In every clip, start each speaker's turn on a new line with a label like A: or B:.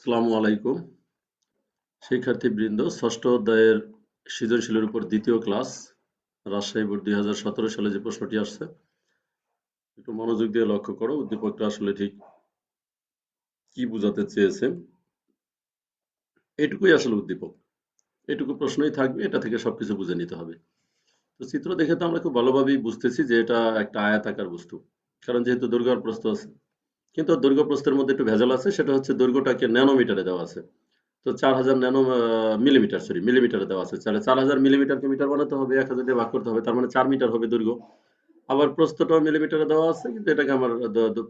A: আসসালামু আলাইকুম। শিক্ষার্থীবৃন্দ, ষষ্ঠ অধ্যায়ের সৃজনশীলের উপর দ্বিতীয় ক্লাস, রাজশাহী বোর্ড দুই হাজার সতেরো সালে যে প্রশ্নটি আসছে, একটু মনোযোগ দিয়ে লক্ষ্য করো। উদ্দীপকটা আসলে ঠিক কি বোঝাতে চেয়েছে এটুকুই আসলে উদ্দীপক। এটুকু প্রশ্নই থাকবে, এটা থেকে সবকিছু বুঝে নিতে হবে। তো চিত্র দেখে তো আমরা খুব ভালোভাবেই বুঝতেছি যে এটা একটা আয়াতাকার বস্তু। কারণ যেহেতু দুর্গার প্রস্থ আছে কিন্তু দৈর্ঘ্য প্রস্থের মধ্যে একটু ভেজাল আছে, সেটা হচ্ছে দৈর্ঘ্যটাকে ন্যানোমিটারে দেওয়া আছে। তো চার হাজার ন্যানো মিলিমিটার সরি মিলিমিটারে দেওয়া আছে। চার হাজার মিলিমিটারকে মিটার বানাতে হবে, এক হাজার দিয়ে ভাগ করতে হবে, তার মানে চার মিটার হবে দৈর্ঘ্য। আবার প্রস্থটাও মিলিমিটারে দেওয়া আছে, কিন্তু এটাকে আমার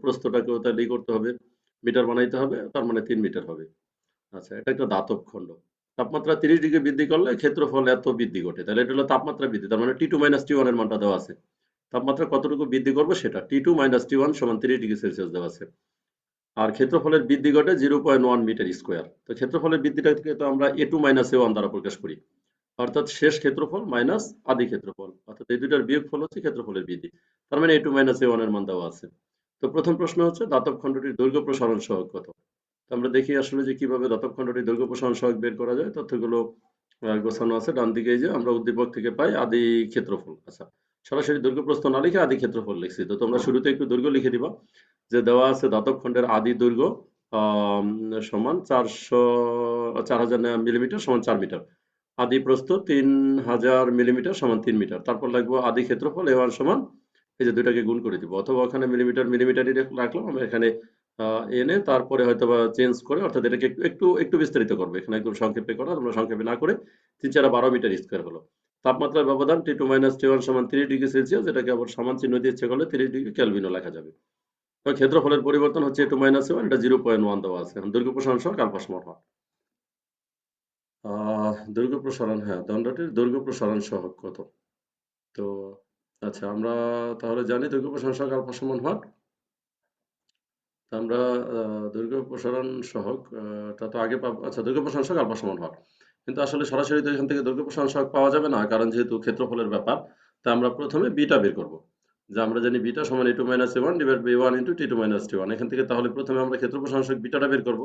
A: প্রস্থটাকেও তাহলে ই করতে হবে মিটার বানাইতে হবে, তার মানে তিন মিটার হবে। আচ্ছা এটা একটা দাতব খণ্ড। তাপমাত্রা তিরিশ ডিগ্রি বৃদ্ধি করলে ক্ষেত্রফল এত বৃদ্ধি ঘটে। তাহলে এটা হলো তাপমাত্রা বৃদ্ধি, তার মানে টি টু মাইনাস টি ওয়ানের মানটা দেওয়া আছে। তাপমাত্রা কতটুকু বৃদ্ধি করব সেটা T two minus T one সমান তিরিশ ডিগ্রি সেলসিয়াস দেওয়া আছে। আর ক্ষেত্রফলের বৃদ্ধি ঘটে zero point one metre square তো ক্ষেত্রফলের বৃদ্ধিটাকে তো আমরা A two minus A one দ্বারা প্রকাশ করি। অর্থাৎ শেষ ক্ষেত্রফল মাইনাস আদি ক্ষেত্রফল। অর্থাৎ এই দুইটার বিয়োগফল হচ্ছে ক্ষেত্রফলের বৃদ্ধি। তার মানে এ টু মাইনাস এ ওয়ানের মান দেওয়া আছে। তো প্রথম প্রশ্ন হচ্ছে দাতব খণ্ডটির দৈর্ঘ্য প্রসারণ সহগ কত? আমরা দেখি আসলে যে কীভাবে দাতব খণ্ডটির দৈর্ঘ্য প্রসারণ সহগ বের করা যায়। তথ্যগুলো গোছানো আছে। ডান দিকে যে আমরা উদ্দীপক থেকে পাই আদি ক্ষেত্রফল। আচ্ছা সরাসরি দৈর্ঘ্য প্রস্থ না লিখে আদি ক্ষেত্রফল লিখছি। তো তোমরা শুরুতে একটু দৈর্ঘ্য লিখে দিবা। যে দেওয়া আছে দাতব খণ্ডের আদি দৈর্ঘ্য সমান চারশো, চার হাজার মিলিমিটার সমান চার মিটার। আদি প্রস্থ তিন হাজার মিলিমিটার সমান তিন মিটার। তারপর লাগবো আদি ক্ষেত্রফল, এ ওয়ান সমান, এই যে দুইটাকে গুণ করে দিব। অথবা ওখানে মিলিমিটার মিলিমিটারই রেখ- রাখলাম, আমরা এখানে এনে তারপরে হয়তো বা চেঞ্জ করে, অর্থাৎ এটাকে একটু একটু বিস্তারিত করবে। এখানে একদম সংক্ষেপে করা, তোমরা সংক্ষেপে না করে তিন চার বারো মিটার স্কোয়ার হলো। তাপমাত্রার ব্যবধান T two minus T one সমান তিরিশ ডিগ্রি সেলসিয়াস এটাকে আবার সমান চিহ্ন দিয়ে ইচ্ছে করলে তিরিশ ডিগ্রি ক্যালভিনও লেখা যাবে। তো ক্ষেত্রফলের পরিবর্তন হচ্ছে টু মাইনাস ওয়ান এটা জিরো পয়েন্ট ওয়ান দেওয়া আছে। দৈর্ঘ্য প্রসারণ সহ আলফা সমান হয় আহ, দৈর্ঘ্য প্রসারণ হ্যাঁ দণ্ডটির দৈর্ঘ্য প্রসারণ সহগ কত? তো আচ্ছা আমরা তাহলে জানি দৈর্ঘ্য প্রসারণ সহগ আলফা সমান হয় আমরা দৈর্ঘ্য প্রসারণ আহ, টা তো আগে পাবো আচ্ছা দৈর্ঘ্য প্রসারণ সহগ আলফা সমান হয় কিন্তু আসলে সরাসরি তো এখান থেকে দৈর্ঘ্য প্রসারণ সহগ পাওয়া যাবে না, কারণ যেহেতু ক্ষেত্রফলের ব্যাপার, তা আমরা প্রথমে বিটা বের করব। যে আমরা জানি বিটা সমান A two minus one divide by one into T two minus T one এখান থেকে তাহলে প্রথমে আমরা ক্ষেত্র প্রসারণ সহগ বিটাটা বের করব।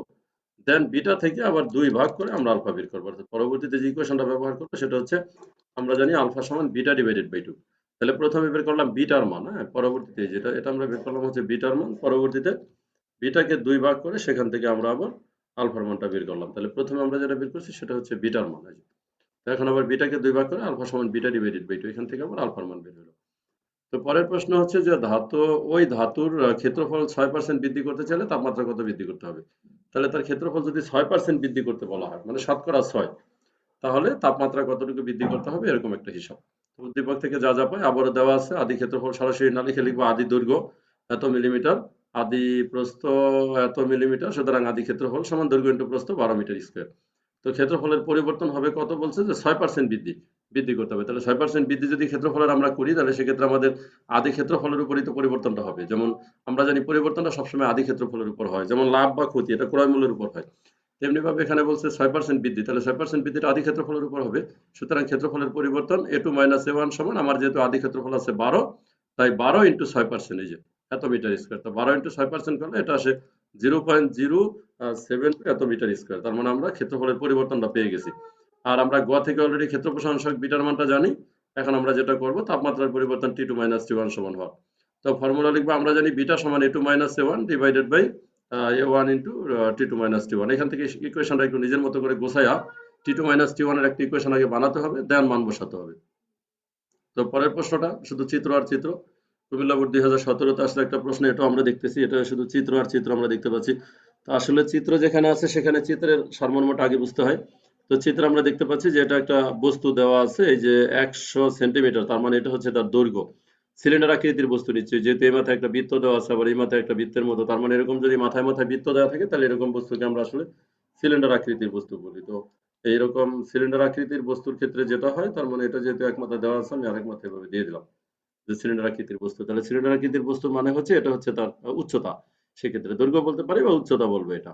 A: দেন বিটা থেকে আবার দুই ভাগ করে আমরা আলফা বের করব। অর্থাৎ পরবর্তীতে যে ইকুয়েশনটা ব্যবহার করব, সেটা হচ্ছে আমরা জানি আলফা সমান বিটা ডিভাইডেড বাই টু তাহলে প্রথমে বের করলাম বিটার মান হ্যাঁ পরবর্তীতে যেটা, এটা আমরা বের করলাম হচ্ছে বিটার মান। পরবর্তীতে বিটাকে দুই ভাগ করে সেখান থেকে আমরা আবার আলফার মানটা বের করলাম। তাহলে প্রথমে আমরা যেটা বের করছি সেটা হচ্ছে বিটার মান যে। তো এখন আবার বিটাকে দুই ভাগ করে আলফা সমান বিটা ডিভাইডেড বাই টু এখান থেকে আবার আলফার মান বের হলো। তো পরের প্রশ্ন হচ্ছে যে ধাতু, ওই ধাতুর ক্ষেত্রফল ছয় পার্সেন্ট বৃদ্ধি করতে চাইলে তাপমাত্রা কত বৃদ্ধি করতে হবে? তাহলে তার ক্ষেত্রফল যদি ছয় পার্সেন্ট বৃদ্ধি করতে বলা হয় মানে শতকরা ছয়, তাহলে তাপমাত্রা কতটুকু বৃদ্ধি করতে হবে এরকম একটা হিসাব। উদ্দীপক থেকে যা যা পায় আবারও দেওয়া আছে, আদি ক্ষেত্রফল সরাসরি না লিখে লিখব আদি দৈর্ঘ্য, এত মিলিমিটার আদি প্রস্থ এত মিলিমিটার, সুতরাং আদি ক্ষেত্রফল সমান দৈর্ঘ্য ইন্টু প্রস্থ বারো মিটার স্কোয়ার তো ক্ষেত্রফলের পরিবর্তন হবে কত বলছে? যে ছয় পার্সেন্ট বৃদ্ধি। বৃদ্ধি করতে হবে। তাহলে ছয় পার্সেন্ট বৃদ্ধি যদি ক্ষেত্রফলের আমরা করি, তাহলে সেক্ষেত্রে আমাদের আদি ক্ষেত্রফলের উপরই তো পরিবর্তনটা হবে। যেমন আমরা জানি পরিবর্তনটা সবসময় আদি ক্ষেত্রফলের উপর হয়। যেমন লাভ বা ক্ষতি, এটা ক্রয় মূল্যের উপর হয়। তেমনি ভাবে এখানে বলছে ছয় পার্সেন্ট বৃদ্ধি। তাহলে ছয় পার্সেন্ট বৃদ্ধিটা আদি ক্ষেত্রফলের উপর হবে। সুতরাং ক্ষেত্রফলের পরিবর্তন A two minus A one সমান, আমার যেহেতু আদি ক্ষেত্রফল আছে বারো, তাই বারো ইন্টু ছয় পার্সেন্ট এই যে এত মিটার স্কোয়ার। তো বারো ইন্টু ছয় পার্সেন্ট করলে এটা আসে জিরো পয়েন্ট জিরো সেভেন এত মিটার স্কোয়ার। তার মানে আমরা ক্ষেত্রফলের পরিবর্তনটা পেয়ে গেছি। আর আমরা গ থেকে অলরেডি ক্ষেত্র সহগ বিটার মানটা জানি। এখন আমরা যেটা করব, তাপমাত্রার পরিবর্তন T two minus T one সমান হওয়া তো ফর্মুলা লিখব, আমরা জানি বিটা সমান A two minus A one divided by A one into T two minus T one এখান থেকে ইকুয়েশনটা একটু নিজের মতো করে গোছায়া টি টু মাইনাস টি ওয়ানের একটা ইকুয়েশন আগে বানাতে হবে দেন মান বসাতে হবে। তো পরের প্রশ্নটা, শুধু চিত্র আর চিত্র। দুই হাজার সতেরোতে আসলে একটা প্রশ্ন আমরা দেখতেছি, এটা শুধু চিত্র আর চিত্র আমরা দেখতে পাচ্ছি। তো আসলে চিত্র যেখানে আছে, সেখানে চিত্রের সারমর্মটা আগে বুঝতে হয়। তো চিত্র আমরা দেখতে পাচ্ছি যে এটা একটা বস্তু দেওয়া আছে, এই যে একশো সেন্টিমিটার, তার মানে এটা হচ্ছে তার দৈর্ঘ্য। সিলিন্ডার আকৃতির বস্তু নিচ্ছে, যেহেতু এই মাথায় একটা বৃত্ত দেওয়া আছে, আবার এই মাথায় একটা বৃত্তের মতো, তার মানে এরকম যদি মাথায় মাথায় বৃত্ত দেওয়া থাকে, তাহলে এরকম বস্তুকে আমরা আসলে সিলিন্ডার আকৃতির বস্তু বলি। তো এইরকম সিলিন্ডার আকৃতির বস্তুর ক্ষেত্রে যেটা হয়, তার মানে এটা যেহেতু এক মাথায় দেওয়া আছে, আমি আরেক মাথায় এভাবে দিয়ে দিলাম। যে সিলিন্ডার আকৃতির বস্তু, তাহলে সিলিন্ডার আকৃতির বস্তুর মানে হচ্ছে এটা হচ্ছে তার উচ্চতা। সেক্ষেত্রে দৈর্ঘ্য বলতে পারি বা উচ্চতা বলব এটা।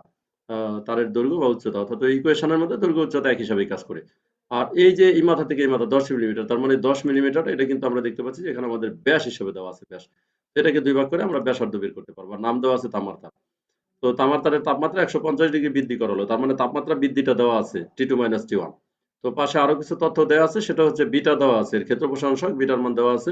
A: তারের দৈর্ঘ্য বা উচ্চতা, অর্থাৎ ওই ইকুয়েশনের মধ্যে দৈর্ঘ্য, উচ্চতা এক হিসাবে কাজ করে। আর এই যে এই মাথা থেকে এই মাথা দশ মিলিমিটার তার মানে দশ মিলিমিটার এটা কিন্তু আমরা দেখতে পাচ্ছি এখানে আমাদের ব্যাস হিসেবে দেওয়া আছে ব্যাস। এটাকে দুই ভাগ করে আমরা ব্যাসার্ধ বের করতে পারব। নাম দেওয়া আছে তামার তার। তো তামার তারের তাপমাত্রা একশো পঞ্চাশ ডিগ্রি বৃদ্ধি করা হলো তার মানে তাপমাত্রা বৃদ্ধিটা দেওয়া আছে T two minus T one তো পাশে আরও কিছু তথ্য দেওয়া আছে, সেটা হচ্ছে বিটা দেওয়া আছে, এর ক্ষেত্র প্রশংসক বিটার মান দেওয়া আছে।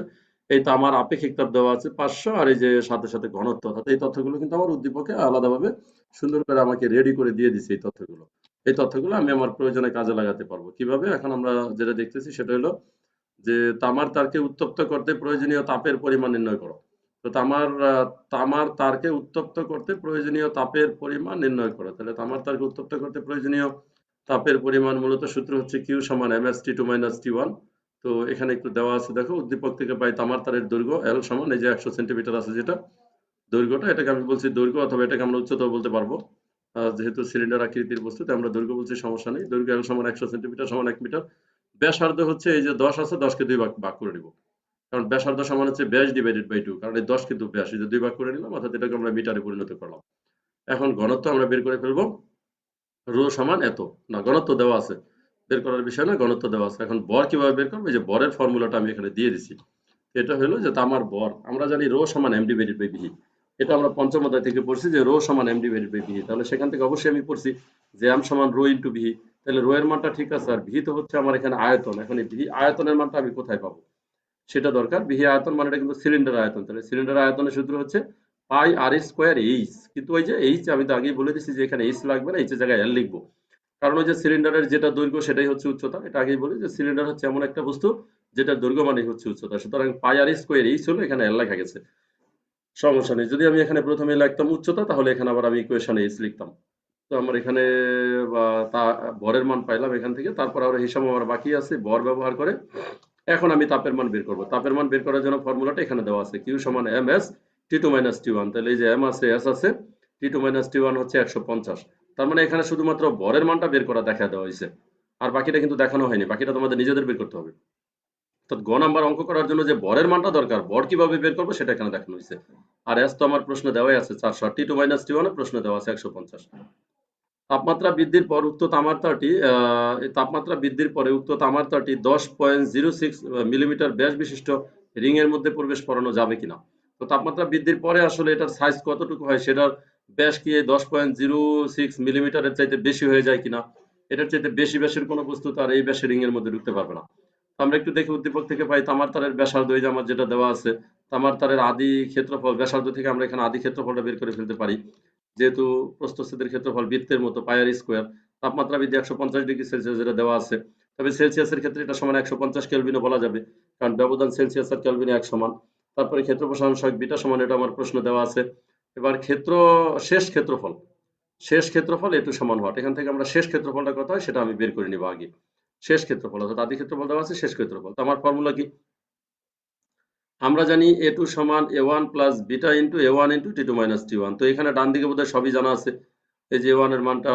A: এই তামার আপেক্ষিক তাপ দেওয়া আছে পাঁচশো, আর এই যে সাথে সাথে ঘনত্ব, অর্থাৎ এই তথ্যগুলো কিন্তু আমার উদ্দীপকে আলাদাভাবে সুন্দর করে আমাকে রেডি করে দিয়ে দিছে এই তথ্যগুলো। এই তথ্যগুলো আমি আমার প্রয়োজনে কাজে লাগাতে পারব। কীভাবে? এখন আমরা যেটা দেখতেছি সেটা হলো যে তামার তারকে উত্তপ্ত করতে প্রয়োজনীয় তাপের পরিমাণ নির্ণয় করো। তো তামার তামার তারকে উত্তপ্ত করতে প্রয়োজনীয় তাপের পরিমাণ নির্ণয় করো। তাহলে তামার তারকে উত্তপ্ত করতে প্রয়োজনীয় তাপের পরিমাণ মূলত সূত্র হচ্ছে কিউ সমান M S T two minus T one তো এখানে একটু দেওয়া আছে, দেখো, উদ্দীপক থেকে পাই তামার তারের দৈর্ঘ্য এল সমান এই যে একশো সেন্টিমিটার আছে যেটা, দৈর্ঘ্যটা, এটাকে আমি বলছি দৈর্ঘ্য অথবা এটাকে আমরা উচ্চতাও বলতে পারব। যেহেতু সিলিন্ডার আকৃতির বস্তু আমরা দৈর্ঘ্য বলছি, সমস্যা নেই। দৈর্ঘ্য এল সমান একশো সেন্টিমিটার সমান এক মিটার। ব্যাসার্ধ হচ্ছে এই যে দশ আছে, দশকে দুই ভাগ ভাগ করে দিব কারণ ব্যাসার্ধ সমান হচ্ছে ব্যাস ডিভাইডেড বাই টু কারণ এই দশ কিন্তু ব্যাস, এই যে দুই ভাগ করে নিলাম, অর্থাৎ এটাকে আমরা মিটারে পরিণত করলাম। এখন ঘনত্ব আমরা বের করে ফেলব, রো সমান এত। না, ঘনত্ব দেওয়া আছে। বের করার বিষয় না ঘনত্ব দেওয়া আছে। এখন বর কীভাবে বের করব? এই যে বরের ফর্মুলাটা আমি এখানে দিয়ে দিছি। এটা হলো যে তামার বর। আমরা জানি রো সমান এম ডিভাইডেড বাই বিহি এটা আমরা পঞ্চম অধ্যায় থেকে পড়ছি যে রো সমান এম ডিভাইডেড বাই বিহি তাহলে সেখান থেকে অবশ্যই আমি পড়ছি যে এম সমান রো ইন্টু বিহি তাহলে রো এর মানটা ঠিক আছে, আর বিহি তো হচ্ছে আমার এখানে আয়তন। এখন এই বিহি আয়তনের মানটা আমি কোথায় পাবো? সেটা দরকার। বিহি আয়তন মানে কিন্তু সিলিন্ডার আয়তন। তাহলে সিলিন্ডার আয়তনের সূত্র হচ্ছে পাই আর স্কোয়ার এইচ কিন্তু ওই যে এইচ আমি তো আগেই বলে দিচ্ছি যে এখানে এইচ লাগবে না এইচের জায়গায় এল লিখব। কারণ ওই যে সিলিন্ডারের যেটা দৈর্ঘ্য সেটাই হচ্ছে উচ্চতা। এটা আগেই বলি যে সিলিন্ডার হচ্ছে এমন একটা বস্তু যেটা দৈর্ঘ্য মানে হচ্ছে উচ্চতা। সুতরাং পাই আর স্কোয়ার এই হলো এখানে এল লেখা গেছে। সমস্যা নেই। যদি আমি এখানে প্রথমে লিখতাম উচ্চতা, তাহলে এখানে আবার আমি ইকুয়েশনে এইচ লিখতাম। তো আমার এখানে তা বরের মান পাইলাম এখান থেকে, তারপর আবার হিসাব আমার বাকি আছে, বর ব্যবহার করে। এখন আমি তাপের মান বের করব। তাপের মান বের করার জন্য ফর্মুলাটা এখানে দেওয়া আছে। কিউ সমান M S T two minus T one তাহলে এই যে এম আছে এস আছে T two minus T one হচ্ছে একশো পঞ্চাশ। তার মানে এখানে শুধুমাত্র বরের মানটা বের করা দেখা দেওয়া হয়েছে। আর বাকিটা কিন্তু দেখানো হয়নি বাকিটা তোমাদের নিজেদের বের করতে হবে। তো গ নাম্বার অঙ্ক করার জন্য যে বরের মানটা দরকার বর কীভাবে বের করব সেটা এখানে দেখানো হয়েছে। আর এস তো আমার প্রশ্ন দেওয়াই আছে চারশো টি টু মাইনাস টি ওয়ানে প্রশ্ন দেওয়া আছে একশো পঞ্চাশ। তাপমাত্রা বৃদ্ধির পর উক্ত তামাত্রাটি আহ, তাপমাত্রা বৃদ্ধির পরে উক্ত তামাত্রাটি দশ পয়েন্ট জিরো সিক্স মিলিমিটার ব্যাস বিশিষ্ট রিং এর মধ্যে প্রবেশ করানো যাবে কিনা। তো তাপমাত্রা বৃদ্ধির পরে আসলে এটার সাইজ কতটুকু হয় সেটার ব্যাস কি দশ পয়েন্ট জিরো সিক্স মিলিমিটারের চাইতে বেশি হয়ে যায় কিনা? এটার চাইতে বেশি ব্যাসের কোনো বস্তু তার এই ব্যাসের রিং এর মধ্যে ঢুকতে পারবে না। আমরা একটু দেখি উদ্দীপক থেকে পাই তামার তারের ব্যাসার্ধ, এই যে আমার যেটা দেওয়া আছে তামার তারের আদি ক্ষেত্রফল, ব্যাসার্ধ থেকে আমরা এখানে আদি ক্ষেত্রফলটা বের করে ফেলতে পারি। যেহেতু প্রস্থচ্ছেদের ক্ষেত্রফল বৃত্তের মতো পায়ার স্কোয়ার, তাপমাত্রা বৃদ্ধি একশো পঞ্চাশ ডিগ্রি সেলসিয়াস যেটা দেওয়া আছে। তবে সেলসিয়াসের ক্ষেত্রে এটা সমান একশো পঞ্চাশ কেলভিনও বলা যাবে, কারণ ব্যবধান সেলসিয়াস আর কেলভিনে এক সমান। তারপরে ক্ষেত্র প্রসারণ সহায়ক বিটা সমান, এটা আমার প্রশ্ন দেওয়া আছে। এবার ক্ষেত্র, শেষ ক্ষেত্রফল। শেষ ক্ষেত্রফল এটু সমান হওয়াট। এখান থেকে আমরা শেষ ক্ষেত্রফলটা কত হয় সেটা আমি বের করে নিব আগে। শেষ ক্ষেত্রফল অর্থাৎ আদি ক্ষেত্রফল দেওয়া আছে, শেষ ক্ষেত্রফল। তো আমার ফর্মুলা কি? আমরা জানি এ টু সমান A one plus beta into A one into T two minus T one. তো এখানে ডান দিকে বোধহয় সবই জানা আছে। এই যে এ ওয়ানের মানটা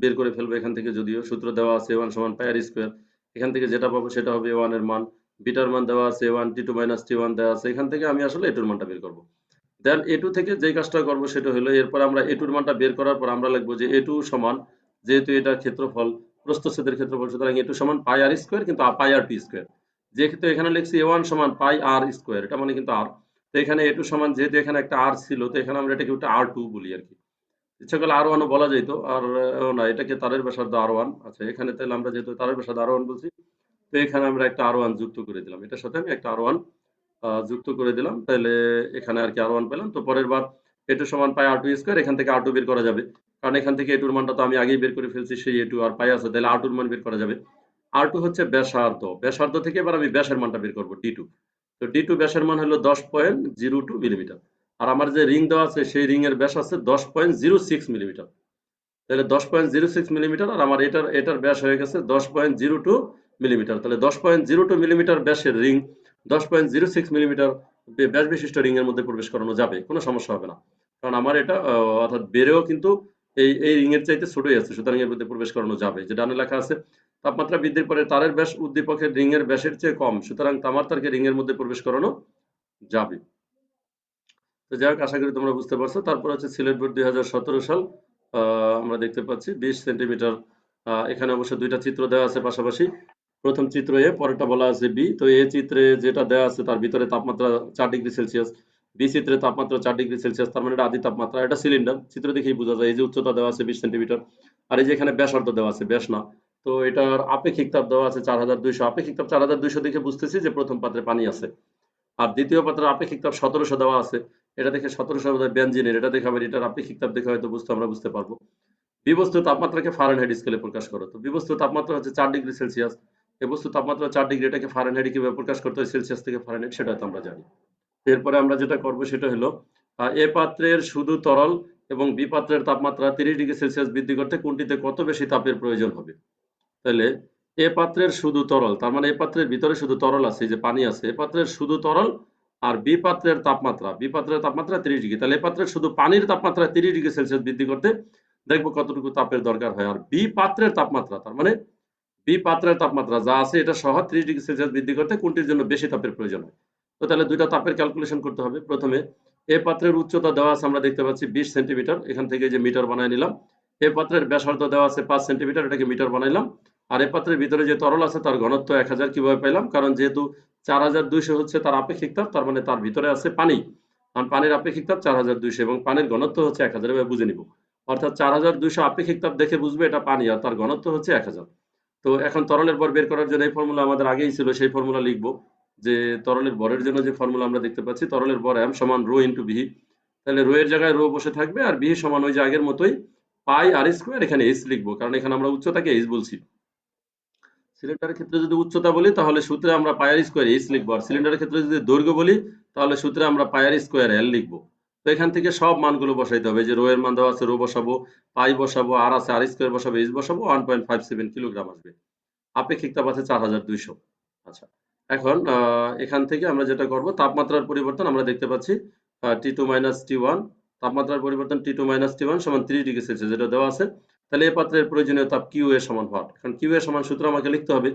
A: বের করে ফেলব এখান থেকে যদিও। সূত্র দেওয়া আছে এ ওয়ান সমান পায়ার স্কোয়ার। এখান থেকে যেটা পাবো সেটা হবে এ ওয়ানের মান। বিটার মান দেওয়া আছে A one T two minus T one দেওয়া আছে। এখান থেকে আমি আসলে এ টুর মানটা বের করব। দেন এ টু থেকে যে কাজটা করব সেটা হলো, এরপর আমরা এ টুর মানটা বের করার পর আমরা লিখব যে এ টু সমান, যেহেতু এটা ক্ষেত্রফল, প্রস্থচ্ছেদের ক্ষেত্রফল, সুতরাং এ টু সমান পাই আর স্কোয়ার কিন্তু পাই আর টি স্কোয়ার। যেহেতু এখানে লিখছি এ ওয়ান সমান পাই আর স্কোয়ার, এটা মানে কিন্তু আর। তো এখানে এ টু সমান, যেহেতু এখানে একটা আর ছিল, তো এখানে আমরা এটাকে একটা আর টু বলি আর কি। ইচ্ছা করলে আর ওয়ানও বলা যেত আর না, এটাকে তারের ব্যাসার্ধ আর ওয়ান আচ্ছা এখানে তাহলে আমরা যেহেতু তারের ব্যাসার্ধ আর ওয়ান বলছি, তো এখানে আমরা একটা আর ওয়ান যুক্ত করে দিলাম। এটার সাথে আমি একটা আর ওয়ান যুক্ত করে দিলাম। তাহলে এখানে আর কি আর ওয়ান পেলাম। তো পরের বার এ টু সমান পাই আর টু স্কোয়ার এখান থেকে আর টু বের করা যাবে। কারণ এখান থেকে এ টুর মানটা তো আমি আগেই বের করে ফেলছি, সেই এ টু আর পাই আছে। তাহলে আর টুর মান বের করা যাবে। আর টু হচ্ছে ব্যাসার্ধ। ব্যাসার্ধ থেকে এবার আমি ব্যাসের মানটা বের করব ডি টু তো ডি টু ব্যাসের মান হলো দশ পয়েন্ট জিরো টু মিলিমিটার আর আমার যে রিং দেওয়া আছে, সেই রিং এর ব্যাস আছে দশ পয়েন্ট জিরো সিক্স মিলিমিটার তাহলে দশ পয়েন্ট জিরো সিক্স মিলিমিটার আর আমার এটার এটার ব্যাস হয়ে গেছে দশ পয়েন্ট জিরো টু মিলিমিটার তাহলে দশ পয়েন্ট জিরো টু মিলিমিটার ব্যাসের রিং দশ পয়েন্ট জিরো সিক্স মিলিমিটার ব্যাস বিশিষ্ট রিং এর মধ্যে প্রবেশ করানো যাবে, কোনো সমস্যা হবে না। কারণ আমার এটা অর্থাৎ বেড়েও কিন্তু এই এই রিং এর চাইতে ছোটই আছে, সুতরাং এর মধ্যে প্রবেশ করানো যাবে। যে ডানে লেখা আছে, তাপমাত্রা বৃদ্ধির পরে তারের ব্যাস উদ্দীপকের রিং এর ব্যাসের চেয়ে কম, সুতরাং তামার তারকে রিং এর মধ্যে প্রবেশ করানো যাবে। তো যাই হোক, আশা করি তোমরা বুঝতে পারছ। তারপর হচ্ছে সিলেট বোর্ড দুই হাজার সতেরো সাল আমরা দেখতে পাচ্ছি বিশ সেন্টিমিটার এখানে অবশ্য দুইটা চিত্র দেওয়া আছে পাশাপাশি। প্রথম চিত্র এ পরেরটা বলা আছে বি তো এ চিত্রে যেটা দেওয়া আছে, তার ভিতরে তাপমাত্রা চার ডিগ্রি সেলসিয়াস। বি চিত্রে তাপমাত্রা চার ডিগ্রি সেলসিয়াস, তার মানে এটা আদি তাপমাত্রা, এটা সিলিন্ডার চিত্র দেখেই বোঝা যায়, এই যে উচ্চতা দেওয়া আছে বিশ সেন্টিমিটার। আর এই যে এখানে ব্যাসার্ধ দেওয়া আছে, ব্যাস না। তো এটার আপেক্ষিক তাপ দেওয়া আছে চার হাজার দুইশো। আপেক্ষিক তাপ চার হাজার দুইশো দেখে বুঝতেছি যে প্রথম পাত্রে পানি আছে। আর দ্বিতীয় পাত্রের আপেক্ষিক তাপ সতেরোশো দেওয়া আছে। এটা দেখে সতেরোশো বোধহয় বেঞ্জিনের এটা দেখে আবার এটার আপেক্ষিক তাপ দেখে হয়তো বুঝতে, আমরা বুঝতে পারব। বিবস্তু তাপমাত্রাকে ফারেনহাইট স্কেলে প্রকাশ করো। তো বিবস্তু তাপমাত্রা হচ্ছে চার ডিগ্রি সেলসিয়াস। এই বস্তু তাপমাত্রা চার ডিগ্রি এটাকে ফারেনহাইট কীভাবে প্রকাশ করতে হয় সেলসিয়াস থেকে ফারেনহাইট সেটা তো আমরা জানি। এরপরে আমরা যেটা করব সেটা হলো এ পাত্রের শুধু তরল এবং বি পাত্রের তাপমাত্রা তিরিশ ডিগ্রি সেলসিয়াস বৃদ্ধি করতে কোনটিতে কত বেশি তাপের প্রয়োজন হবে? তাহলে এ পাত্রের শুধু তরল, তার মানে এ পাত্রের ভিতরে শুধু তরল আছে যে পানি আছে, এ পাত্রের শুধু তরল আর বি পাত্রের তাপমাত্রা, বি পাত্রের তাপমাত্রা তিরিশ ডিগ্রি তাহলে এ পাত্রের শুধু পানির তাপমাত্রা তিরিশ ডিগ্রি সেলসিয়াস বৃদ্ধি করতে দেখব কতটুকু তাপের দরকার হয়। আর বি পাত্রের তাপমাত্রা, তার মানে বি পাত্রের তাপমাত্রা যা আছে, এটা সহ ত্রিশ ডিগ্রি সেলসিয়াস বৃদ্ধি করতে কোনটির জন্য বেশি তাপের প্রয়োজন হয়? তো তাহলে দুইটা তাপের ক্যালকুলেশন করতে হবে। প্রথমে এ পাত্রের উচ্চতা দেওয়া আছে, আমরা দেখতে পাচ্ছি বিশ সেন্টিমিটার। এখান থেকে যে মিটার বানায় নিলাম এ পাত্রের ব্যাসার্ধ দেওয়া আছে পাঁচ সেন্টিমিটার, এটাকে মিটার বানাইলাম। আর এ পাত্রের ভিতরে যে তরল আছে, তার ঘনত্ব এক হাজার কীভাবে পেলাম কারণ যেহেতু চার হাজার দুইশো হচ্ছে তার আপেক্ষিক তাপ, তার মানে তার ভিতরে আছে পানি। কারণ পানির আপেক্ষিক তাপ চার হাজার দুইশো এবং পানির ঘনত্ব হচ্ছে এক হাজার, এভাবে বুঝে নিব। অর্থাৎ চার হাজার দুইশো আপেক্ষিক তাপ দেখে বুঝবে এটা পানি, আর তার ঘনত্ব হচ্ছে এক হাজার। তো এখন তরলের ভর বের করার জন্য এই ফর্মুলা আমাদের আগেই ছিল, সেই ফর্মুলা লিখব যে তরলের ভরের জন্য যে ফর্মুলা আমরা দেখতে পাচ্ছি তরলের ভর এম সমান রো ইন্টু বিহি তাহলে রো এর জায়গায় রো বসে থাকবে আর বিহি সমান ওই যে আগের মতোই পাই আর স্কোয়ার এখানে এইচ লিখব, কারণ এখানে আমরা উচ্চতাকে এইচ বলছি। সিলিন্ডারের ক্ষেত্রে যদি উচ্চতা বলি, তাহলে সূত্রে আমরা পায়ার স্কোয়ার এইচ লিখব, আর সিলিন্ডারের ক্ষেত্রে যদি দৈর্ঘ্য বলি, তাহলে সূত্রে আমরা পায়ার স্কোয়ার এল লিখব। তো এখান থেকে সব মানগুলো বসাইতে হবে। যে রো এর মান দেওয়া আছে, রো বসাবো, পাই বসাবো, আর আছে আর স্কোয়ার বসাবো, এইচ বসাবো one point five seven kilogram আসবে। আপেক্ষিক তাপ আছে চার হাজার দুইশো। আচ্ছা এখন এখান থেকে আমরা যেটা করব, তাপমাত্রার পরিবর্তন আমরা দেখতে পাচ্ছি T two minus T one তাপমাত্রার পরিবর্তন T two minus T one সমান ত্রিশ ডিগ্রি সেলসিয়াস যেটা দেওয়া আছে। তাহলে এই পাত্রের প্রয়োজনীয় তাপ কিউ এ সমান হট কারণ কিউ এ সমান সূত্র আমাকে লিখতে হবে।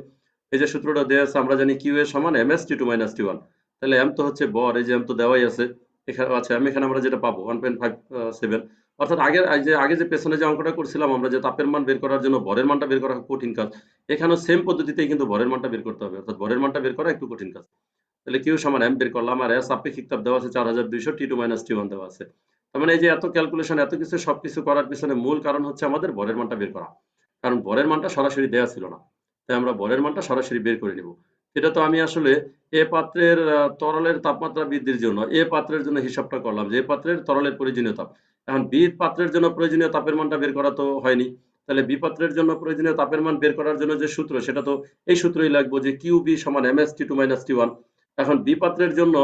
A: এই যে সূত্রটা দেওয়া আছে, আমরা জানি কিউ এ সমান M S T two minus T one তাহলে এম তো হচ্ছে বর, এই যে এম তো দেওয়াই আছে। এখানে আচ্ছা এম এখানে আমরা যেটা পাবো ওয়ান পয়েন্ট ফাইভ সেভেন অর্থাৎ আগের যে, আগে যে পেছনে যে অঙ্কটা করছিলাম, আমরা যে তাপের মান বের করার জন্য বরের মানটা বের করা কঠিন কাজ, এখানেও সেম পদ্ধতিতেই কিন্তু বরের মানটা বের করতে হবে। অর্থাৎ বরের মানটা বের করা একটু কঠিন কাজ। তাহলে কিউ সমান এম বের করলাম, আর এস আপেক্ষিক তাপ দেওয়া আছে চার হাজার দুইশো T two minus T one দেওয়া আছে। তার মানে এই যে এত ক্যালকুলেশন এত কিছু সবকিছু করার পিছনে মূল কারণ হচ্ছে আমাদের বরের মানটা বের করা। কারণ বরের মানটা সরাসরি দেওয়া ছিল না। তাই আমরা বরের মানটা সরাসরি বের করে নিব। এটা তো আমি আসলে এ পাত্রের তরলের তাপমাত্রা বৃদ্ধির জন্য, এ পাত্রের জন্য হিসাবটা করলাম যে পাত্রের তরলের প্রয়োজনীয় তাপ। এখন বি পাত্রের জন্য প্রয়োজনীয় তাপের মানটা বের করা তো হয়নি। তাহলে বি পাত্রের জন্য প্রয়োজনীয় তাপের মান বের করার জন্য যে সূত্র, সেটা তো এই সূত্রই লাগবে যে কিউ বি সমান M S T two minus T one. এখন বি পাত্রের জন্য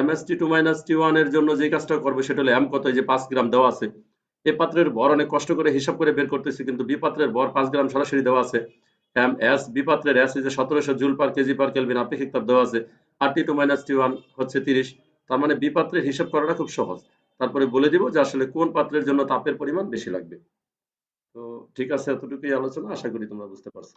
A: M S T two minus T ওয়ানের জন্য যে কাজটা করবে, সেটা হলো এম কত যে পাঁচ গ্রাম দেওয়া আছে। এ পাত্রের ভর অনেক কষ্ট করে হিসাব করে বের করতেছি, কিন্তু বি পাত্রের ভর পাঁচ গ্রাম সরাসরি দেওয়া আছে। এম এস বিপাত্রের এস এই সতেরোশো, joule per kg per kelvin. আপেক্ষিক তাপ দেওয়া আছে। আর T two minus T one হচ্ছে তিরিশ। তার মানে বিপাত্রের হিসাব করাটা খুব সহজ। তারপরে বলে দিব যে আসলে কোন পাত্রের জন্য তাপের পরিমাণ বেশি লাগবে। তো ঠিক আছে, এতটুকুই আলোচনা। আশা করি তোমরা বুঝতে পারছ।